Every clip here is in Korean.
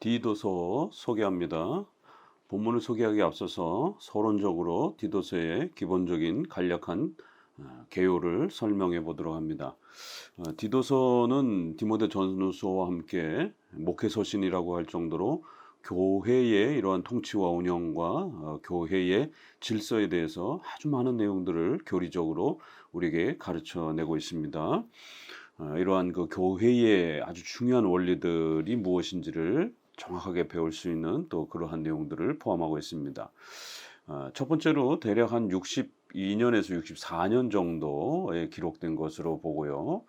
디도서 소개합니다. 본문을 소개하기 앞서서 서론적으로 디도서의 기본적인 간략한 어, 개요를 설명해 보도록 합니다. 어, 디도서는 디모데 전후서와 함께 목회 서신이라고 할 정도로 교회의 이러한 통치와 운영과 어, 교회의 질서에 대해서 아주 많은 내용들을 교리적으로 우리에게 가르쳐 내고 있습니다. 어, 이러한 그 교회의 아주 중요한 원리들이 무엇인지를 정확하게 배울 수 있는 또 그러한 내용들을 포함하고 있습니다. 어, 첫 번째로 대략 한 62년에서 64년 정도에 기록된 것으로 보고요.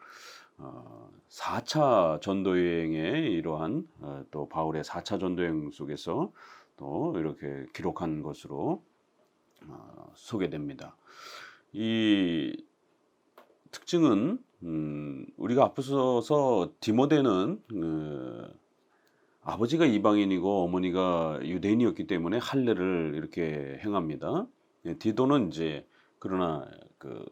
어, 4차 전도여행의 이러한 어, 또 바울의 4차 전도여행 속에서 또 이렇게 기록한 것으로 어, 소개됩니다. 이 특징은 음, 우리가 앞서서 디모데는 그 아버지가 이방인이고 어머니가 유대인이었기 때문에 할례를 이렇게 행합니다. 예, 디도는 이제 그러나 그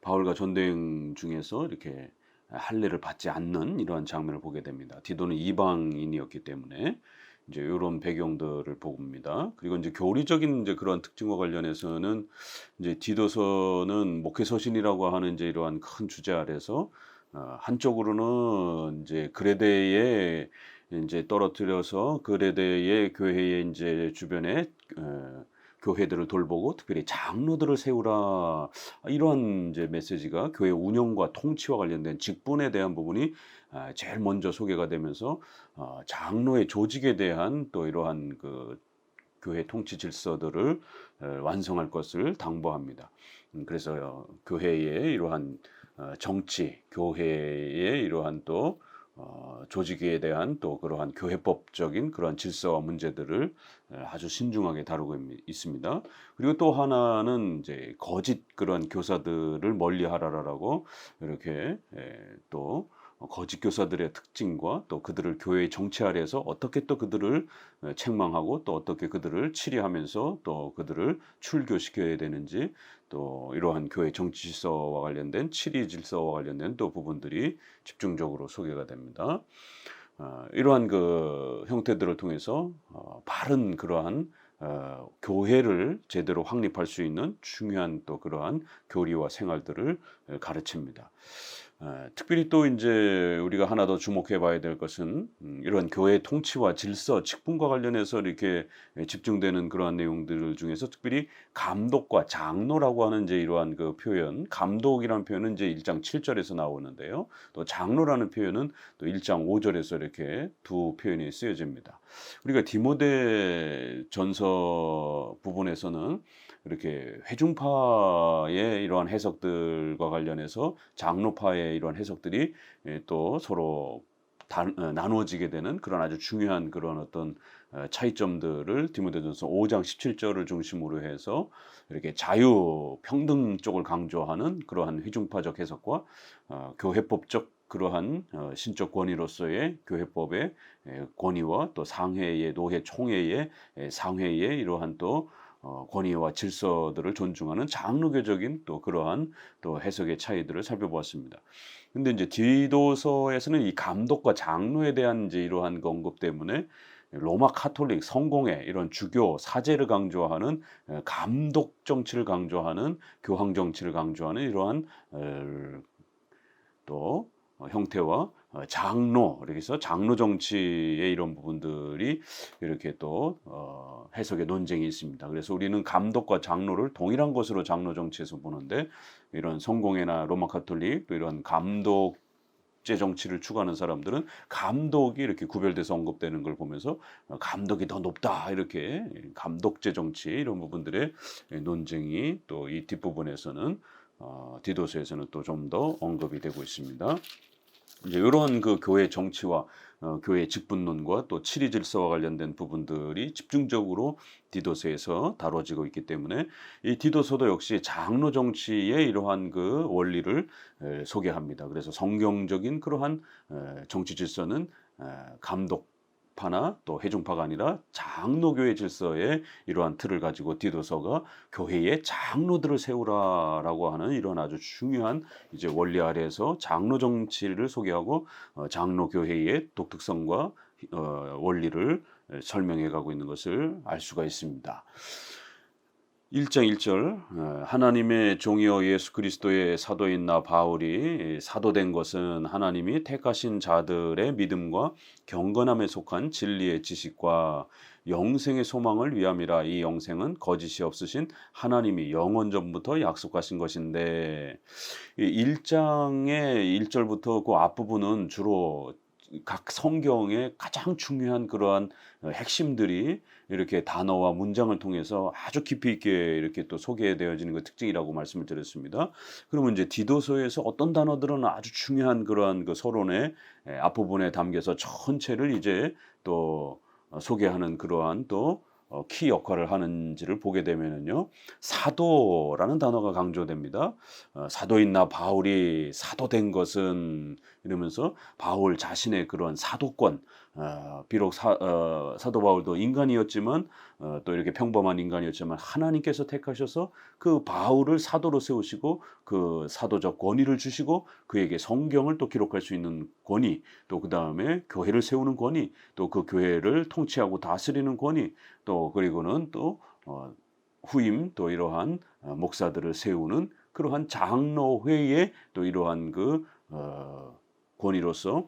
바울과 전도행 중에서 이렇게 할례를 받지 않는 이러한 장면을 보게 됩니다. 디도는 이방인이었기 때문에 이제 이런 배경들을 봅니다. 그리고 이제 교리적인 이제 그런 특징과 관련해서는 이제 디도서는 목회 서신이라고 하는 이제 이러한 큰 주제 아래서 어, 한쪽으로는 이제 그레데에 이제 떨어뜨려서 그레데의 교회의 이제 주변에 어, 교회들을 돌보고 특별히 장로들을 세우라 이러한 이제 메시지가 교회 운영과 통치와 관련된 직분에 대한 부분이 아, 제일 먼저 소개가 되면서 어, 장로의 조직에 대한 또 이러한 그 교회 통치 질서들을 어, 완성할 것을 당부합니다. 음, 그래서 교회의 이러한 어, 정치, 교회의 이러한 또 어, 조직에 대한 또 그러한 교회법적인 그러한 질서와 문제들을 아주 신중하게 다루고 있습니다. 그리고 또 하나는 이제 거짓 그러한 교사들을 멀리하라라고 이렇게 또 거짓 교사들의 특징과 또 그들을 교회의 정치 아래에서 어떻게 또 그들을 책망하고 또 어떻게 그들을 치리하면서 또 그들을 출교시켜야 되는지 또 이러한 교회 정치 질서와 관련된 치리 질서와 관련된 또 부분들이 집중적으로 소개가 됩니다. 어, 이러한 그 형태들을 통해서 어, 바른 그러한 어, 교회를 제대로 확립할 수 있는 중요한 또 그러한 교리와 생활들을 가르칩니다. 어, 특별히 또 이제 우리가 하나 더 주목해 봐야 될 것은 음, 이런 교회 통치와 질서, 직분과 관련해서 이렇게 집중되는 그러한 내용들 중에서 특별히 감독과 장로라고 하는 이제 이러한 그 표현, 감독이라는 표현은 이제 1장 7절에서 나오는데요. 또 장로라는 표현은 또 1장 5절에서 이렇게 두 표현이 쓰여집니다. 우리가 디모데 전서 부분에서는 이렇게 회중파의 이러한 해석들과 관련해서 장로파의 이러한 해석들이 예, 또 서로 다, 어, 나누어지게 되는 그런 아주 중요한 그런 어떤 어, 차이점들을 디모데전서 5장 17절을 중심으로 해서 이렇게 자유 평등 쪽을 강조하는 그러한 회중파적 해석과 어, 교회법적 그러한 어, 신적 권위로서의 교회법의 에, 권위와 또 상회의 노회 총회의 에, 상회의 이러한 또 어, 권위와 질서들을 존중하는 장로교적인 또 그러한 또 해석의 차이들을 살펴보았습니다. 근데 이제 디도서에서는 이 감독과 장로에 대한 이제 이러한 언급 때문에 로마 카톨릭 성공회 이런 주교 사제를 강조하는 감독 정치를 강조하는 교황 정치를 강조하는 이러한 또 형태와 어, 장로 이렇게 해서 장로 정치의 이런 부분들이 이렇게 또 어, 해석의 논쟁이 있습니다. 그래서 우리는 감독과 장로를 동일한 것으로 장로 정치에서 보는데 이런 성공회나 로마 카톨릭 또 이런 감독 제 정치를 추구하는 사람들은 감독이 이렇게 구별돼서 언급되는 걸 보면서 어, 감독이 더 높다 이렇게 감독제 정치 이런 부분들의 논쟁이 또 이 뒷부분에서는 어, 디도서에서는 또 좀 더 언급이 되고 있습니다. 이제 이런 그 교회 정치와 어, 교회 직분론과 또 치리 질서와 관련된 부분들이 집중적으로 디도서에서 다뤄지고 있기 때문에 이 디도서도 역시 장로 정치의 이러한 그 원리를 에, 소개합니다. 그래서 성경적인 그러한 에, 정치 질서는 에, 감독 파나 또 회중파가 아니라 장로교회 질서의 이러한 틀을 가지고 디도서가 교회의 장로들을 세우라라고 하는 이런 아주 중요한 이제 원리 아래에서 장로 정치를 소개하고 어, 장로 교회의 독특성과 어, 원리를 설명해 가고 있는 것을 알 수가 있습니다. 1장 1절 어, 하나님의 종이여 예수 그리스도의 사도인 나 바울이 사도된 것은 하나님이 택하신 자들의 믿음과 경건함에 속한 진리의 지식과 영생의 소망을 위함이라. 이 영생은 거짓이 없으신 하나님이 영원 전부터 약속하신 것인데 1장의 1절부터 그 앞부분은 주로 각 성경의 가장 중요한 그러한 핵심들이 이렇게 단어와 문장을 통해서 아주 깊이 있게 이렇게 또 소개되어지는 그 특징이라고 말씀을 드렸습니다. 그러면 이제 디도서에서 어떤 단어들은 아주 중요한 그러한 그 서론의 앞부분에 담겨서 전체를 이제 또 소개하는 그러한 또 어, 키 역할을 하는지를 보게 되면은요 사도라는 단어가 강조됩니다. 어, 사도인 나 바울이 사도된 것은 이러면서 바울 자신의 그런 사도권 어, 비록 사, 어, 사도 바울도 인간이었지만 어, 또 이렇게 평범한 인간이었지만 하나님께서 택하셔서 그 바울을 사도로 세우시고 그 사도적 권위를 주시고 그에게 성경을 또 기록할 수 있는 권위 또 그 다음에 교회를 세우는 권위 또 그 교회를 통치하고 다스리는 권위 또 그리고는 또 어, 후임 또 이러한 어, 목사들을 세우는 그러한 장로회의 또 이러한 그 어, 권위로서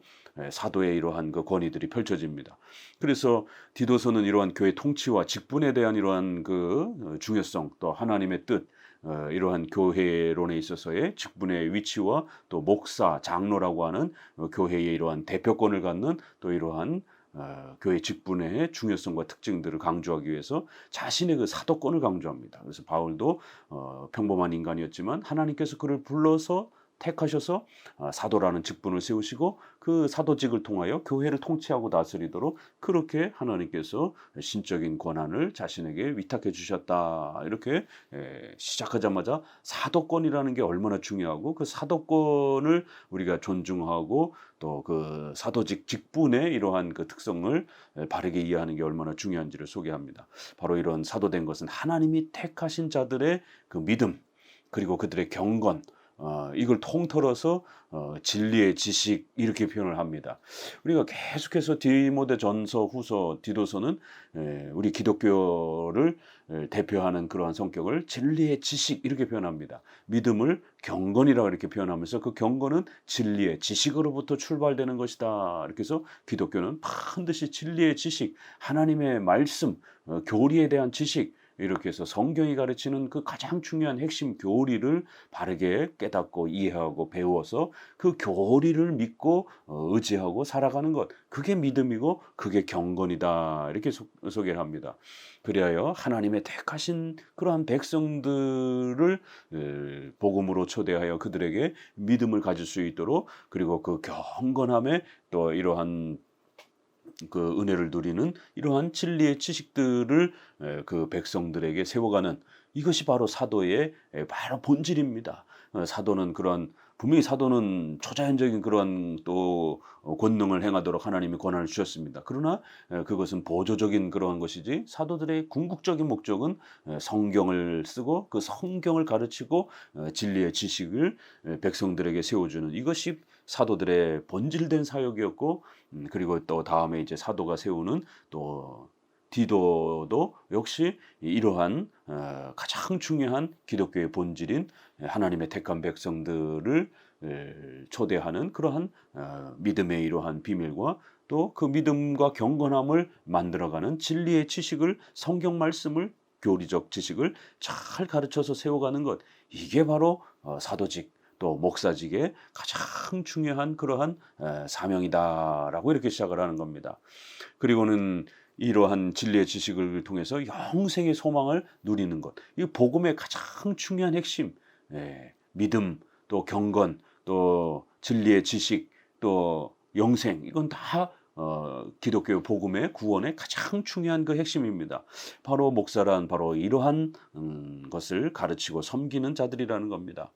사도의 이러한 그 권위들이 펼쳐집니다. 그래서 디도서는 이러한 교회 통치와 직분에 대한 이러한 그 어, 중요성 또 하나님의 뜻 어, 이러한 교회론에 있어서의 직분의 위치와 또 목사, 장로라고 하는 어, 교회의 이러한 대표권을 갖는 또 이러한 어, 교회 직분의 중요성과 특징들을 강조하기 위해서 자신의 그 사도권을 강조합니다. 그래서 바울도 어, 평범한 인간이었지만 하나님께서 그를 불러서 택하셔서 아, 사도라는 직분을 세우시고 그 사도직을 통하여 교회를 통치하고 다스리도록 그렇게 하나님께서 신적인 권한을 자신에게 위탁해 주셨다. 이렇게 시작하자마자 사도권이라는 게 얼마나 중요하고 그 사도권을 우리가 존중하고 또 그 사도직 직분의 이러한 그 특성을 바르게 이해하는 게 얼마나 중요한지를 소개합니다. 바로 이런 사도된 것은 하나님이 택하신 자들의 그 믿음 그리고 그들의 경건 어, 이걸 통틀어서 어, 진리의 지식 이렇게 표현을 합니다. 우리가 계속해서 디모데 전서, 후서, 디도서는 에, 우리 기독교를 에, 대표하는 그러한 성격을 진리의 지식 이렇게 표현합니다. 믿음을 경건이라고 이렇게 표현하면서 그 경건은 진리의 지식으로부터 출발되는 것이다. 이렇게 해서 기독교는 반드시 진리의 지식, 하나님의 말씀, 어, 교리에 대한 지식 이렇게 해서 성경이 가르치는 그 가장 중요한 핵심 교리를 바르게 깨닫고 이해하고 배워서 그 교리를 믿고 어, 의지하고 살아가는 것 그게 믿음이고 그게 경건이다 이렇게 소, 소개를 합니다. 그리하여 하나님의 택하신 그러한 백성들을 복음으로 초대하여 그들에게 믿음을 가질 수 있도록 그리고 그 경건함에 또 이러한 그 은혜를 누리는 이러한 진리의 지식들을 그 백성들에게 세워가는 이것이 바로 사도의 바로 본질입니다. 어, 사도는 그런 분명히 사도는 초자연적인 그런 또 권능을 행하도록 하나님이 권한을 주셨습니다. 그러나 그것은 보조적인 그러한 것이지 사도들의 궁극적인 목적은 성경을 쓰고 그 성경을 가르치고 어, 진리의 지식을 백성들에게 세워주는 이것이 사도들의 본질된 사역이었고 음, 그리고 또 다음에 이제 사도가 세우는 또 디도도 역시 이러한 어, 가장 중요한 기독교의 본질인 하나님의 택한 백성들을 초대하는 그러한 어, 믿음의 이러한 비밀과 또 그 믿음과 경건함을 만들어가는 진리의 지식을 성경 말씀을 교리적 지식을 잘 가르쳐서 세워가는 것. 이게 바로 어, 사도직 또 목사직의 가장 중요한 그러한 사명이다라고 이렇게 시작을 하는 겁니다. 그리고는 이러한 진리의 지식을 통해서 영생의 소망을 누리는 것. 이 복음의 가장 중요한 핵심. 예, 믿음, 또 경건, 또 진리의 지식, 또 영생. 이건 다 어, 기독교 복음의 구원의 가장 중요한 그 핵심입니다. 바로 목사란 바로 이러한 음, 것을 가르치고 섬기는 자들이라는 겁니다.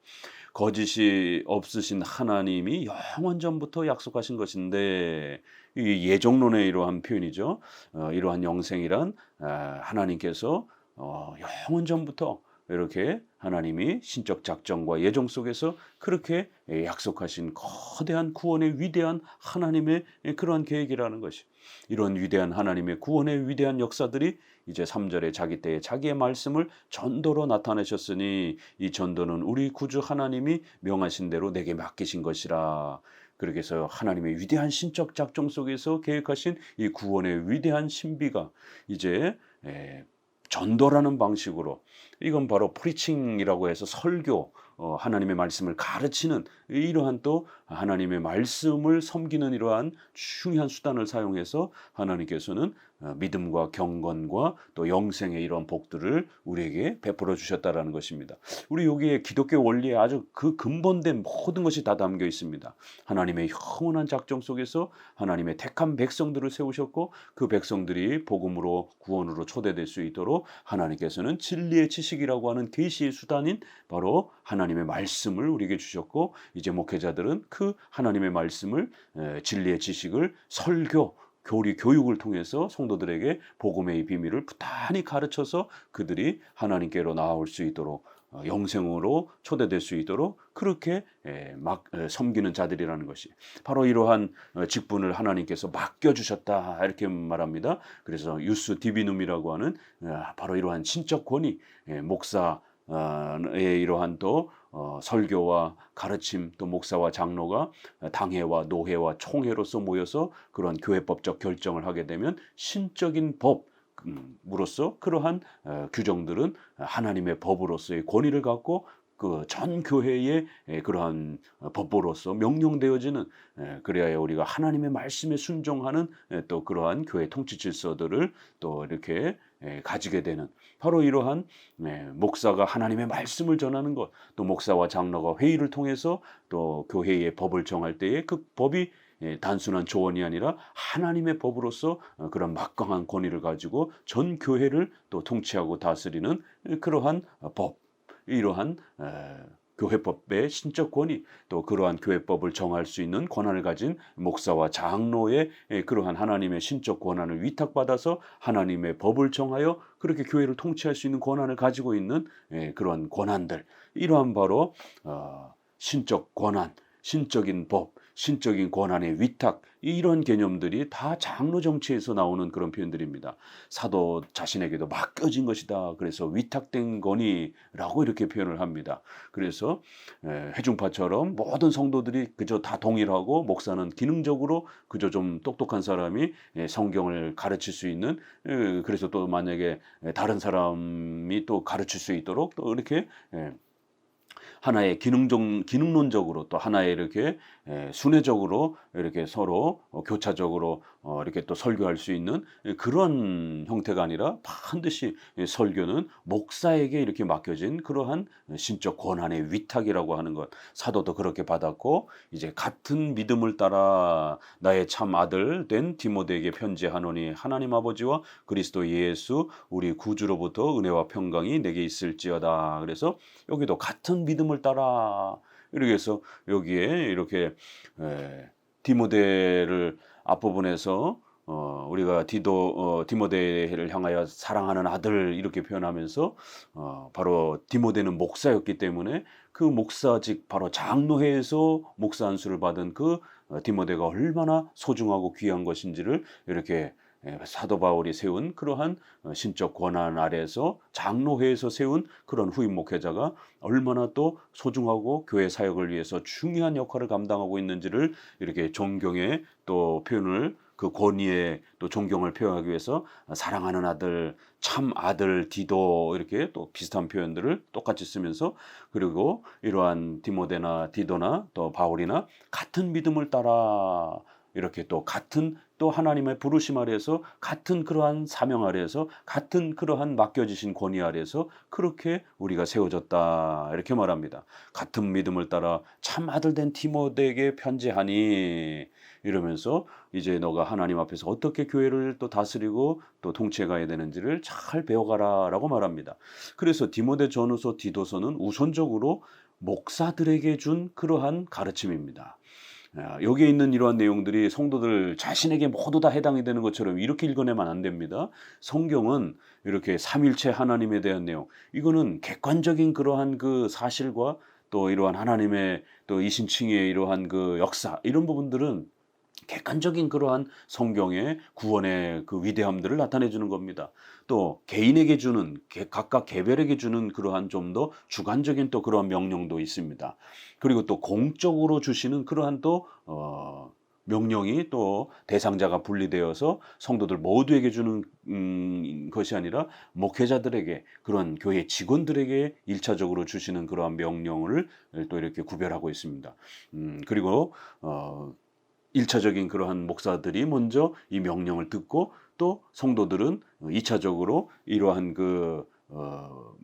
거짓이 없으신 하나님이 영원 전부터 약속하신 것인데 이 예정론의 이러한 표현이죠. 어, 이러한 영생이란 아, 하나님께서 어, 영원 전부터 이렇게 하나님이 신적 작정과 예정 속에서 그렇게 약속하신 거대한 구원의 위대한 하나님의 그러한 계획이라는 것이. 이런 위대한 하나님의 구원의 위대한 역사들이 이제 3절에 자기 때에 자기의 말씀을 전도로 나타내셨으니 이 전도는 우리 구주 하나님이 명하신 대로 내게 맡기신 것이라. 그렇게 해서 하나님의 위대한 신적 작정 속에서 계획하신 이 구원의 위대한 신비가 이제 에, 전도라는 방식으로 이건 바로 프리칭이라고 해서 설교 어, 하나님의 말씀을 가르치는 이러한 또 하나님의 말씀을 섬기는 이러한 중요한 수단을 사용해서 하나님께서는 어, 믿음과 경건과 또 영생의 이런 복들을 우리에게 베풀어 주셨다라는 것입니다. 우리 여기에 기독교 원리에 아주 그 근본된 모든 것이 다 담겨 있습니다. 하나님의 영원한 작정 속에서 하나님의 택한 백성들을 세우셨고 그 백성들이 복음으로 구원으로 초대될 수 있도록 하나님께서는 진리의 지식이라고 하는 계시의 수단인 바로 하나님의 말씀을 우리에게 주셨고 이제 목회자들은 그 하나님의 말씀을 에, 진리의 지식을 설교 교리 교육을 통해서 성도들에게 복음의 비밀을 부단히 가르쳐서 그들이 하나님께로 나아올 수 있도록 어, 영생으로 초대될 수 있도록 그렇게 에, 막 에, 섬기는 자들이라는 것이 바로 이러한 어, 직분을 하나님께서 맡겨 주셨다 이렇게 말합니다. 그래서 유스 디비눔이라고 하는 어, 바로 이러한 신적 권위 에, 목사 의 이러한 또 어, 설교와 가르침 또 목사와 장로가 당회와 노회와 총회로서 모여서 그런 교회법적 결정을 하게 되면 신적인 법 으로서 그러한 어, 규정들은 하나님의 법으로서의 권위를 갖고 그전 교회의 에, 그러한 어, 법보로서 명령되어지는 에, 그래야 우리가 하나님의 말씀에 순종하는 에, 또 그러한 교회 통치 질서들을 또 이렇게 에, 가지게 되는 바로 이러한 에, 목사가 하나님의 말씀을 전하는 것, 또 목사와 장로가 회의를 통해서 또 교회의 법을 정할 때에 그 법이 예, 단순한 조언이 아니라 하나님의 법으로서 어, 그런 막강한 권위를 가지고 전 교회를 또 통치하고 다스리는 그러한 어, 법, 이러한 에, 교회법의 신적 권위 또 그러한 교회법을 정할 수 있는 권한을 가진 목사와 장로의 에, 그러한 하나님의 신적 권한을 위탁받아서 하나님의 법을 정하여 그렇게 교회를 통치할 수 있는 권한을 가지고 있는 에, 그러한 권한들. 이러한 바로 어, 신적 권한 신적인 법, 신적인 권한의 위탁 이런 개념들이 다 장로 정치에서 나오는 그런 표현들입니다. 사도 자신에게도 맡겨진 것이다. 그래서 위탁된 거니라고 이렇게 표현을 합니다. 그래서 회중파처럼 모든 성도들이 그저 다 동일하고 목사는 기능적으로 그저 좀 똑똑한 사람이 성경을 가르칠 수 있는 그래서 또 만약에 다른 사람이 또 가르칠 수 있도록 또 이렇게 하나의 기능적 기능론적으로 또 하나의 이렇게 에, 순회적으로 이렇게 서로 어, 교차적으로 어, 이렇게 또 설교할 수 있는 그런 형태가 아니라 반드시 설교는 목사에게 이렇게 맡겨진 그러한 신적 권한의 위탁이라고 하는 것 사도도 그렇게 받았고 이제 같은 믿음을 따라 나의 참 아들 된 디모데에게 편지하노니 하나님 아버지와 그리스도 예수 우리 구주로부터 은혜와 평강이 내게 있을지어다. 그래서 여기도 같은 믿음을 따라 이렇게 해서 여기에 이렇게 에, 디모데를 앞부분에서 어, 우리가 디도 어, 디모데를 향하여 사랑하는 아들 이렇게 표현하면서 어, 바로 디모데는 목사였기 때문에 그 목사직 바로 장로회에서 목사 안수를 받은 그 어, 디모데가 얼마나 소중하고 귀한 것인지를 이렇게 예, 사도 바울이 세운 그러한 어, 신적 권한 아래에서 장로회에서 세운 그런 후임 목회자가 얼마나 또 소중하고 교회 사역을 위해서 중요한 역할을 감당하고 있는지를 이렇게 존경의 또 표현을 그 권위의 또 존경을 표현하기 위해서 사랑하는 아들, 참 아들 디도 이렇게 또 비슷한 표현들을 똑같이 쓰면서 그리고 이러한 디모데나 디도나 또 바울이나 같은 믿음을 따라 이렇게 또 같은 또 하나님의 부르심 아래에서 같은 그러한 사명 아래에서 같은 그러한 맡겨지신 권위 아래에서 그렇게 우리가 세워졌다 이렇게 말합니다. 같은 믿음을 따라 참 아들 된 디모데에게 편지하니 이러면서 이제 너가 하나님 앞에서 어떻게 교회를 또 다스리고 또 통치해 가야 되는지를 잘 배워가라라고 말합니다. 그래서 디모데 전후서 디도서는 우선적으로 목사들에게 준 그러한 가르침입니다. 아, 여기에 있는 이러한 내용들이 성도들 자신에게 모두 다 해당이 되는 것처럼 이렇게 읽어내면 안 됩니다. 성경은 이렇게 삼일체 하나님에 대한 내용, 이거는 객관적인 그러한 그 사실과 또 이러한 하나님의 또 이신칭의 이러한 그 역사 이런 부분들은 객관적인 그러한 성경의 구원의 그 위대함들을 나타내 주는 겁니다. 또 개인에게 주는 개- 각각 개별에게 주는 그러한 좀 더 주관적인 또 그러한 명령도 있습니다. 그리고 또 공적으로 주시는 그러한 또 어, 명령이 또 대상자가 분리되어서 성도들 모두에게 주는 음, 것이 아니라 목회자들에게 그런 교회 직원들에게 일차적으로 주시는 그러한 명령을 또 이렇게 구별하고 있습니다. 음, 그리고 어, 일차적인 그러한 목사들이 먼저 이 명령을 듣고 또 성도들은 이차적으로 이러한 그 어,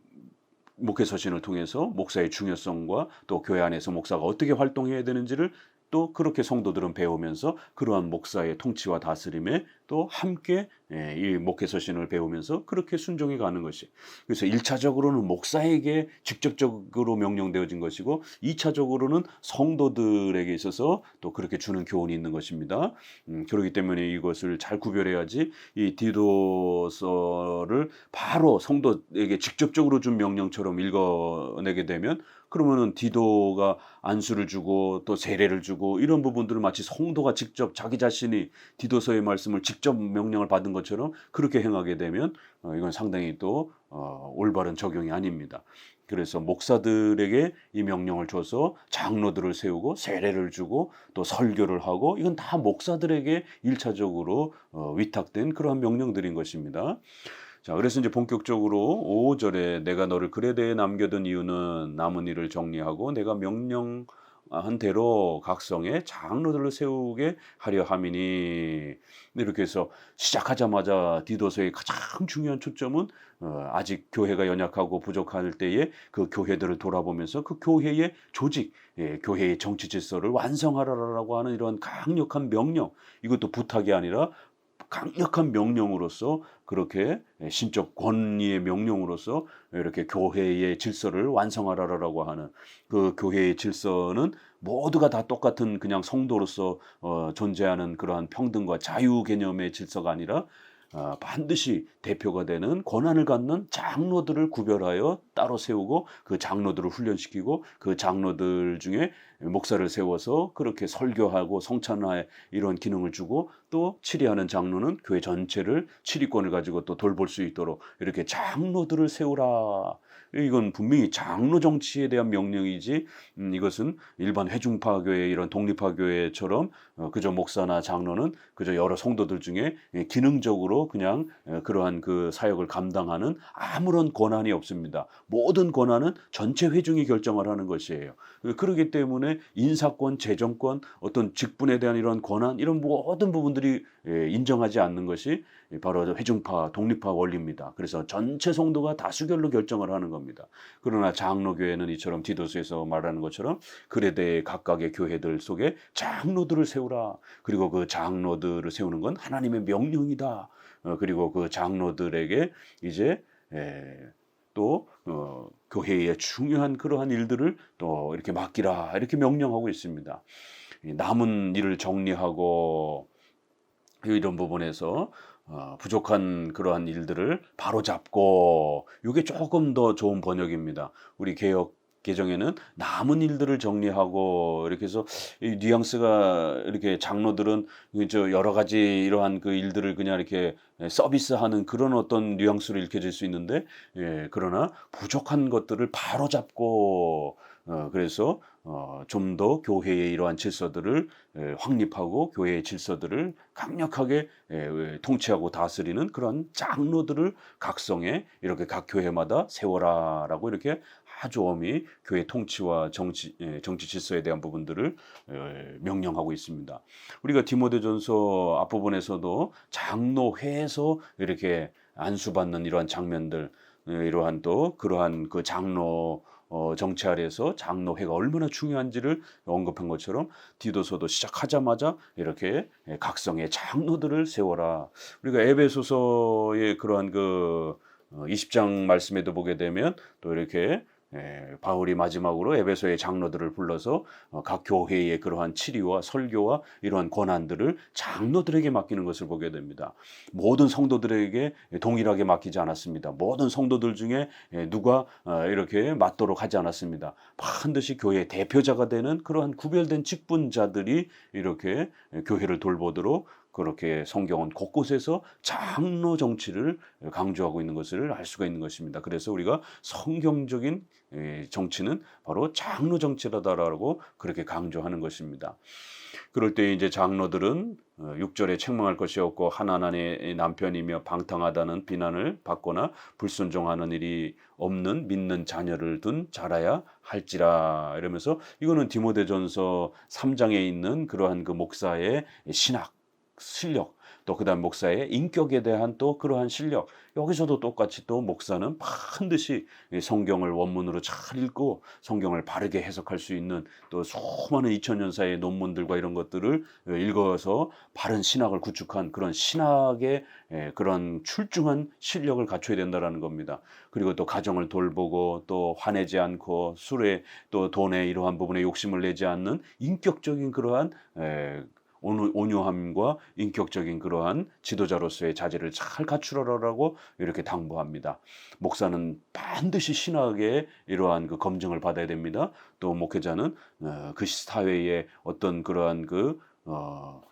목회 서신을 통해서 목사의 중요성과 또 교회 안에서 목사가 어떻게 활동해야 되는지를 또 그렇게 성도들은 배우면서 그러한 목사의 통치와 다스림에 또 함께 예, 이 목회 서신을 배우면서 그렇게 순종해 가는 것이 그래서 일차적으로는 목사에게 직접적으로 명령되어진 것이고 이차적으로는 성도들에게 있어서 또 그렇게 주는 교훈이 있는 것입니다. 음, 그렇기 때문에 이것을 잘 구별해야지 이 디도서를 바로 성도에게 직접적으로 준 명령처럼 읽어내게 되면 그러면은 디도가 안수를 주고 또 세례를 주고 이런 부분들을 마치 성도가 직접 자기 자신이 디도서의 말씀을 직접 명령을 받은 것처럼 그렇게 행하게 되면 어, 이건 상당히 또 어, 올바른 적용이 아닙니다. 그래서 목사들에게 이 명령을 줘서 장로들을 세우고 세례를 주고 또 설교를 하고 이건 다 목사들에게 일차적으로 어, 위탁된 그러한 명령들인 것입니다. 자, 그래서 이제 본격적으로 5절에 내가 너를 대해 남겨둔 이유는 남은 일을 정리하고 내가 명령한 대로 각성에 장로들을 세우게 하려 함이니. 이렇게 해서 시작하자마자 디도서의 가장 중요한 초점은 어, 아직 교회가 연약하고 부족할 때에 그 교회들을 돌아보면서 그 교회의 조직, 예, 교회의 정치 질서를 완성하라라고 하는 이런 강력한 명령, 이것도 부탁이 아니라 강력한 명령으로서 그렇게 신적 권위의 명령으로서 이렇게 교회의 질서를 완성하라라고 하는 그 교회의 질서는 모두가 다 똑같은 그냥 성도로서 어, 존재하는 그러한 평등과 자유 개념의 질서가 아니라 어, 반드시 대표가 되는 권한을 갖는 장로들을 구별하여 따로 세우고 그 장로들을 훈련시키고 그 장로들 중에 목사를 세워서 그렇게 설교하고 성찬화에 이런 기능을 주고 또 치리하는 장로는 교회 전체를 치리권을 가지고 또 돌볼 수 있도록 이렇게 장로들을 세우라. 이건 분명히 장로 정치에 대한 명령이지 음, 이것은 일반 회중파 교회 이런 독립파 교회처럼 어, 그저 목사나 장로는 그저 여러 성도들 중에 예, 기능적으로 그냥 예, 그러한 그 사역을 감당하는 아무런 권한이 없습니다. 모든 권한은 전체 회중이 결정을 하는 것이에요. 그렇기 때문에 인사권, 재정권, 어떤 직분에 대한 이런 권한 이런 모든 부분들이 예, 인정하지 않는 것이 바로 회중파, 독립파 원리입니다. 그래서 전체 성도가 다수결로 결정을 하는 겁니다. 그러나 장로교회는 이처럼 디도스에서 말하는 것처럼 대해 각각의 교회들 속에 장로들을 세우라. 그리고 그 장로들을 세우는 건 하나님의 명령이다. 어, 그리고 그 장로들에게 이제 에, 또 어, 교회의 중요한 그러한 일들을 또 이렇게 맡기라 이렇게 명령하고 있습니다. 이 남은 일을 정리하고 이런 부분에서 어, 부족한 그러한 일들을 바로 잡고 이게 조금 더 좋은 번역입니다. 우리 개혁 개정에는 남은 일들을 정리하고 이렇게 해서 이 뉘앙스가 이렇게 장로들은 저 여러 가지 이러한 그 일들을 그냥 이렇게 서비스하는 그런 어떤 뉘앙스로 읽혀질 수 있는데 예, 그러나 부족한 것들을 바로 잡고 어, 그래서 어, 좀 더 교회의 이러한 질서들을 에, 확립하고 교회의 질서들을 강력하게 에, 에, 통치하고 다스리는 그런 장로들을 각성해 이렇게 각 교회마다 세워라라고 이렇게 아주 엄히 교회 통치와 정치 에, 정치 질서에 대한 부분들을 에, 명령하고 있습니다. 우리가 디모데전서 앞부분에서도 장로회에서 이렇게 안수받는 이러한 장면들 에, 이러한 또 그러한 그 장로 어, 정치 아래에서 장로회가 얼마나 중요한지를 언급한 것처럼 디도서도 시작하자마자 이렇게 각성의 장로들을 세워라. 우리가 에베소서의 그러한 그 어, 20장 말씀에도 보게 되면 또 이렇게 에, 바울이 마지막으로 에베소의 장로들을 불러서 어, 각 교회의 그러한 치리와 설교와 이러한 권한들을 장로들에게 맡기는 것을 보게 됩니다. 모든 성도들에게 동일하게 맡기지 않았습니다. 모든 성도들 중에 에, 누가 어, 이렇게 맡도록 하지 않았습니다. 반드시 교회의 대표자가 되는 그러한 구별된 직분자들이 이렇게 교회를 돌보도록 그렇게 성경은 곳곳에서 장로 정치를 강조하고 있는 것을 알 수가 있는 것입니다. 그래서 우리가 성경적인 에, 정치는 바로 장로 정치라다라고 그렇게 강조하는 것입니다. 그럴 때 이제 장로들은 어, 6절에 책망할 것이 없고 하나님의 남편이며 방탕하다는 비난을 받거나 불순종하는 일이 없는 믿는 자녀를 둔 자라야 할지라 이러면서 이거는 디모데전서 3장에 있는 그러한 그 목사의 신학 실력 또 그다음 목사의 인격에 대한 또 그러한 실력 여기서도 똑같이 또 목사는 반드시 이 성경을 원문으로 잘 읽고 성경을 바르게 해석할 수 있는 또 수많은 2000년 사이의 논문들과 이런 것들을 읽어서 바른 신학을 구축한 그런 신학의 예, 그런 출중한 실력을 갖춰야 된다라는 겁니다. 그리고 또 가정을 돌보고 또 화내지 않고 술에 또 돈에 이러한 부분에 욕심을 내지 않는 인격적인 그러한 에, 온유- 온유함과 인격적인 그러한 지도자로서의 자질을 잘 갖추라라고 이렇게 당부합니다. 목사는 반드시 신학의 이러한 그 검증을 받아야 됩니다. 또 목회자는 어, 그 사회의 어떤 그러한 그 어,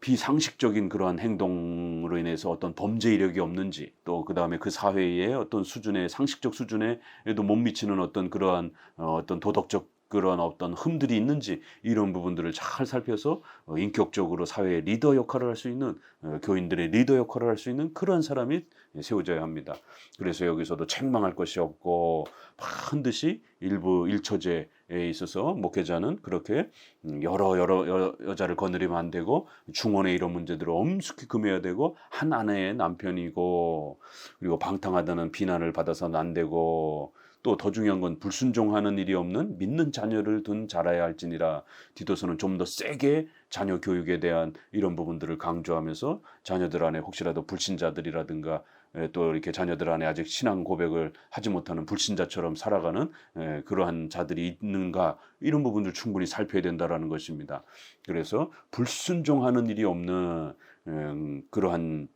비상식적인 그러한 행동으로 인해서 어떤 범죄 이력이 없는지 또 그 다음에 그 사회의 어떤 수준의 상식적 수준에도 못 미치는 어떤 그러한 어, 어떤 도덕적 그런 어떤 흠들이 있는지 이런 부분들을 잘 살펴서 어, 인격적으로 사회의 리더 역할을 할 수 있는 어, 교인들의 리더 역할을 할 수 있는 그런 사람이 세워져야 합니다. 그래서 여기서도 책망할 것이 없고 반드시 일부 일처제에 있어서 목회자는 그렇게 음, 여러 여러 여, 여자를 거느리면 안 되고 중원의 이런 문제들을 엄숙히 금해야 되고 한 아내의 남편이고 그리고 방탕하다는 비난을 받아서는 안 되고 또 더 중요한 건 불순종하는 일이 없는 믿는 자녀를 둔 자라야 할지니라 디도서는 좀 더 세게 자녀 교육에 대한 이런 부분들을 강조하면서 자녀들 안에 혹시라도 불신자들이라든가 에, 또 이렇게 자녀들 안에 아직 신앙 고백을 하지 못하는 불신자처럼 살아가는 에, 그러한 자들이 있는가 이런 부분들 충분히 살펴야 된다라는 것입니다. 그래서 불순종하는 일이 없는 음, 그러한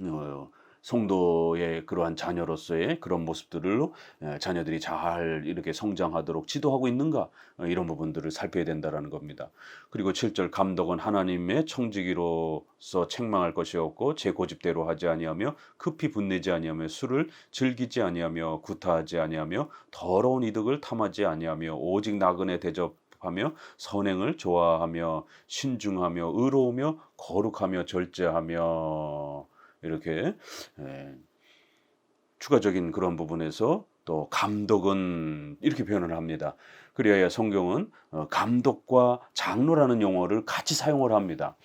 어, 성도의 그러한 자녀로서의 그런 모습들로 에, 자녀들이 잘 이렇게 성장하도록 지도하고 있는가 어, 이런 부분들을 살펴야 된다라는 겁니다. 그리고 7절 감독은 하나님의 청지기로서 책망할 것이 없고 제 고집대로 하지 아니하며 급히 분내지 아니하며 술을 즐기지 아니하며 구타하지 아니하며 더러운 이득을 탐하지 아니하며 오직 나그네 대접 하며 선행을 좋아하며 신중하며 의로우며 거룩하며 절제하며 이렇게 에, 추가적인 그런 부분에서 또 감독은 이렇게 표현을 합니다. 그래야 성경은 어, 감독과 장로라는 용어를 같이 사용을 합니다.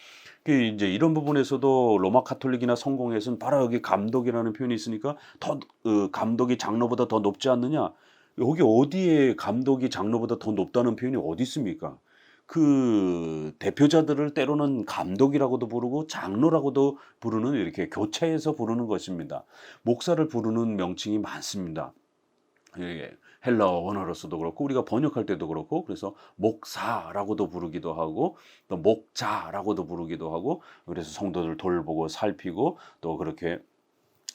그 이제 이런 부분에서도 로마 카톨릭이나 성공에서는 바로 여기 감독이라는 표현이 있으니까 더 어, 감독이 장로보다 더 높지 않느냐? 여기 어디에 감독이 장로보다 더 높다는 표현이 어디 있습니까? 그 대표자들을 때로는 감독이라고도 부르고 장로라고도 부르는 이렇게 교차해서 부르는 것입니다. 목사를 부르는 명칭이 많습니다. 예, 헬라어 원어로서도 그렇고 우리가 번역할 때도 그렇고 그래서 목사라고도 부르기도 하고 또 목자라고도 부르기도 하고 그래서 성도들 돌보고 살피고 또 그렇게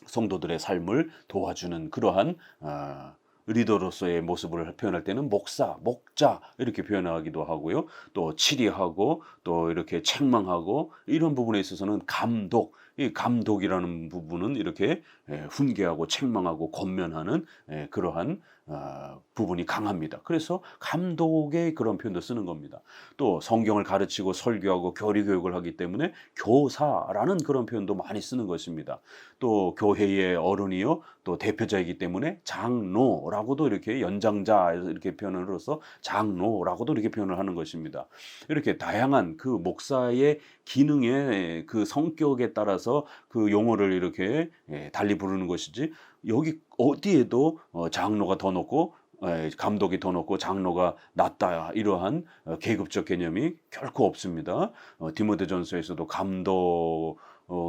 성도들의 삶을 도와주는 그러한 어, 리더로서의 모습을 표현할 때는 목사, 목자 이렇게 표현하기도 하고요. 또 치리하고 또 이렇게 책망하고 이런 부분에 있어서는 감독, 이 감독이라는 부분은 이렇게 예, 훈계하고 책망하고 권면하는 예, 그러한 어, 부분이 강합니다. 그래서 감독의 그런 표현도 쓰는 겁니다. 또 성경을 가르치고 설교하고 교리 교육을 하기 때문에 교사라는 그런 표현도 많이 쓰는 것입니다. 또 교회의 어른이요, 또 대표자이기 때문에 장로라고도 이렇게 연장자 이렇게 표현으로서 장로라고도 이렇게 표현을 하는 것입니다. 이렇게 다양한 그 목사의 기능의 그 성격에 따라서 그 용어를 이렇게 예, 달리 부르는 것이지 여기 어디에도 어, 장로가 더 높고 에, 감독이 더 높고 장로가 낮다 이러한 어, 계급적 개념이 결코 없습니다. 어, 디모데전서에서도 감독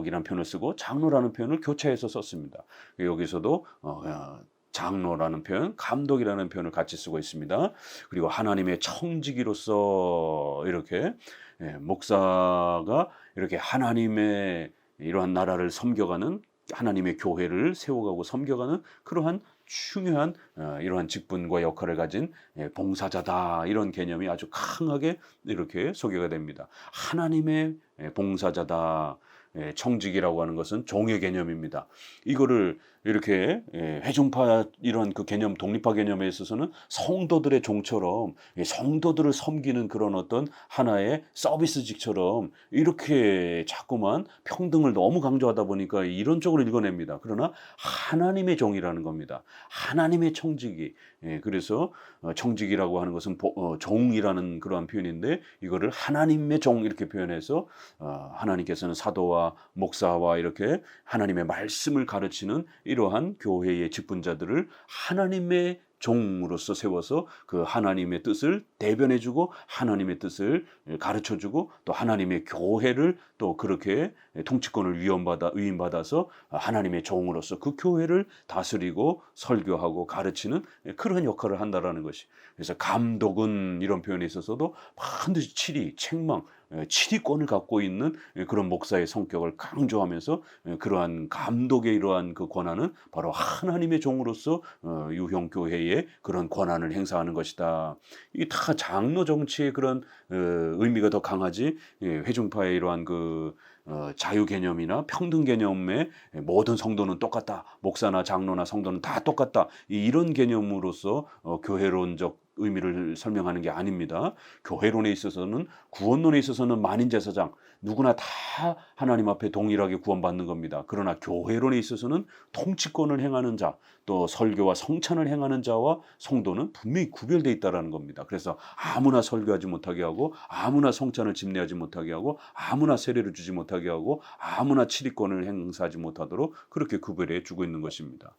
이라는 표현을 쓰고 장로라는 표현을 교차해서 썼습니다. 여기서도 장로라는 표현, 감독이라는 표현을 같이 쓰고 있습니다. 그리고 하나님의 청지기로서 이렇게 예, 목사가 이렇게 하나님의 이러한 나라를 섬겨가는 하나님의 교회를 세워가고 섬겨가는 그러한 중요한 어, 이러한 직분과 역할을 가진 예, 봉사자다 이런 개념이 아주 강하게 이렇게 소개가 됩니다. 하나님의 예, 봉사자다. 예, 청직이라고 하는 것은 종의 개념입니다. 이거를 이렇게 예, 회중파 이런 그 개념 독립파 개념에 있어서는 성도들의 종처럼 예, 성도들을 섬기는 그런 어떤 하나의 서비스직처럼 이렇게 자꾸만 평등을 너무 강조하다 보니까 이런 쪽으로 읽어냅니다. 그러나 하나님의 종이라는 겁니다. 하나님의 청직이 예, 그래서 어, 청직이라고 하는 것은 보- 어, 종이라는 그러한 표현인데 이거를 하나님의 종 이렇게 표현해서 어, 하나님께서는 사도와 목사와 이렇게 하나님의 말씀을 가르치는 이러한 교회의 직분자들을 하나님의 종으로서 세워서 그 하나님의 뜻을 대변해주고 하나님의 뜻을 가르쳐주고 또 하나님의 교회를 또 그렇게 통치권을 위임받아 위임받아서 하나님의 종으로서 그 교회를 다스리고 설교하고 가르치는 그런 역할을 한다라는 것이. 그래서 감독은 이런 표현에 있어서도 반드시 치리 책망 예, 치리권을 갖고 있는 예, 그런 목사의 성격을 강조하면서 예, 그러한 감독의 이러한 그 권한은 바로 하나님의 종으로서 어, 유형 교회의 그런 권한을 행사하는 것이다. 이게 다 장로 정치의 그런 어, 의미가 더 강하지 예, 회중파의 이러한 그 어, 자유 개념이나 평등 개념의 모든 성도는 똑같다. 목사나 장로나 성도는 다 똑같다. 이- 이런 개념으로서 어, 교회론적 의미를 설명하는 게 아닙니다. 교회론에 있어서는 구원론에 있어서는 만인 제사장 누구나 다 하나님 앞에 동일하게 구원받는 겁니다. 그러나 교회론에 있어서는 통치권을 행하는 자, 또 설교와 성찬을 행하는 자와 성도는 분명히 구별되어 있다라는 겁니다. 그래서 아무나 설교하지 못하게 하고 아무나 성찬을 집례하지 못하게 하고 아무나 세례를 주지 못하게 하고 아무나 치리권을 행사하지 못하도록 그렇게 구별해 주고 있는 것입니다.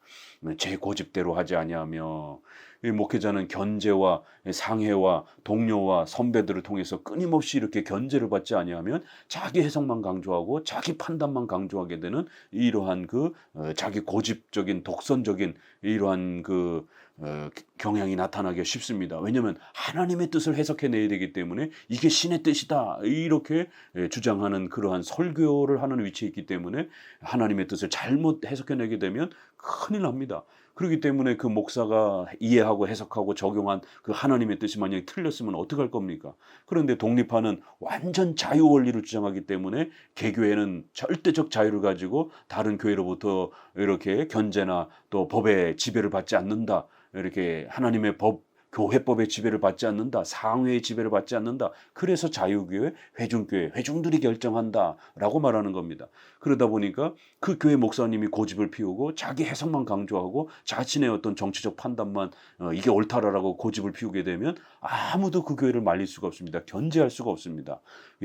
제 고집대로 하지 아니하며 이 목회자는 견제와 상해와 동료와 선배들을 통해서 끊임없이 이렇게 견제를 받지 아니하면 자기 해석만 강조하고 자기 판단만 강조하게 되는 이러한 그 어, 자기 고집적인 독선적인 이러한 그 어, 경향이 나타나기 쉽습니다. 왜냐하면 하나님의 뜻을 해석해내야 되기 때문에 이게 신의 뜻이다 이렇게 예, 주장하는 그러한 설교를 하는 위치에 있기 때문에 하나님의 뜻을 잘못 해석해내게 되면 큰일 납니다. 그렇기 때문에 그 목사가 이해하고 해석하고 적용한 그 하나님의 뜻이 만약에 틀렸으면 어떡할 겁니까? 그런데 독립파는 완전 자유 원리를 주장하기 때문에 개교회는 절대적 자유를 가지고 다른 교회로부터 이렇게 견제나 또 법의 지배를 받지 않는다. 이렇게 하나님의 법 교회법의 지배를 받지 않는다. 상회의 지배를 받지 않는다. 그래서 자유교회, 회중교회, 회중들이 결정한다 라고 말하는 겁니다. 그러다 보니까 그 교회 목사님이 고집을 피우고 자기 해석만 강조하고 자신의 어떤 정치적 판단만 어, 이게 옳다라고 고집을 피우게 되면 아무도 그 교회를 말릴 수가 없습니다. 견제할 수가 없습니다.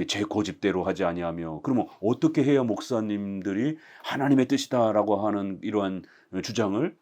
제 고집대로 하지 아니하며 그러면 어떻게 해야 목사님들이 하나님의 뜻이다라고 하는 이러한 주장을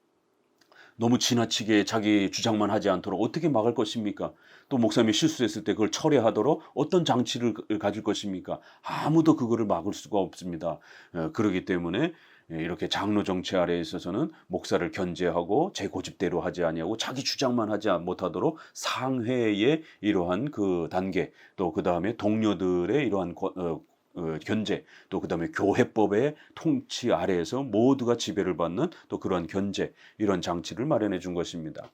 너무 지나치게 자기 주장만 하지 않도록 어떻게 막을 것입니까? 또 목사님이 실수했을 때 그걸 철회하도록 어떤 장치를 가질 것입니까? 아무도 그거를 막을 수가 없습니다. 어, 그러기 때문에 예, 이렇게 장로 정치 아래에 있어서는 목사를 견제하고 제 고집대로 하지 아니하고 자기 주장만 하지 못하도록 상회의 이러한 그 단계 또 그 다음에 동료들의 이러한 권- 어, 어, 견제 또 그다음에 교회법의 통치 아래에서 모두가 지배를 받는 또 그러한 견제 이런 장치를 마련해 준 것입니다.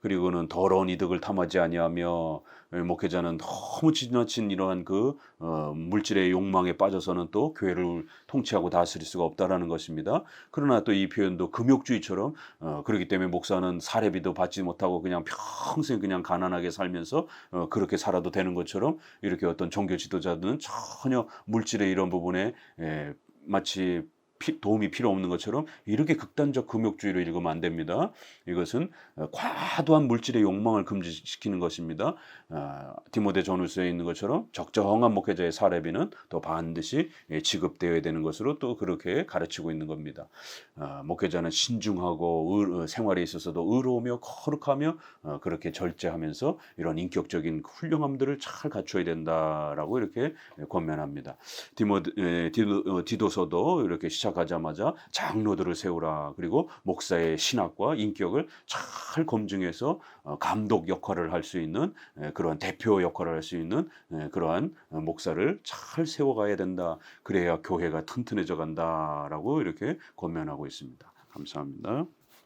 그리고는 더러운 이득을 탐하지 아니하며 예, 목회자는 너무 지나친 이러한 그 어, 물질의 욕망에 빠져서는 또 교회를 통치하고 다스릴 수가 없다라는 것입니다. 그러나 또 이 표현도 금욕주의처럼 어, 그렇기 때문에 목사는 사례비도 받지 못하고 그냥 평생 그냥 가난하게 살면서 어, 그렇게 살아도 되는 것처럼 이렇게 어떤 종교 지도자들은 전혀 물질의 이런 부분에 에, 마치 피- 도움이 필요 없는 것처럼 이렇게 극단적 금욕주의로 읽으면 안 됩니다. 이것은 어, 과도한 물질의 욕망을 금지시키는 것입니다. 아, 디모데 전후서에 있는 것처럼 적정한 목회자의 사례비는 또 반드시 예, 지급되어야 되는 것으로 또 그렇게 가르치고 있는 겁니다. 아, 목회자는 신중하고 의- 어, 생활에 있어서도 의로우며 거룩하며 어, 그렇게 절제하면서 이런 인격적인 훌륭함들을 잘 갖춰야 된다라고 이렇게 권면합니다. 디모 어, 디도서도 이렇게 시작 시작하자마자 장로들을 세우라. 그리고 목사의 신학과 인격을 잘 검증해서 어, 감독 역할을 할 수 있는 에, 그러한 대표 역할을 할 수 있는 에, 그러한 어, 목사를 잘 세워가야 된다. 그래야 교회가 튼튼해져 간다라고 이렇게 권면하고 있습니다. 감사합니다.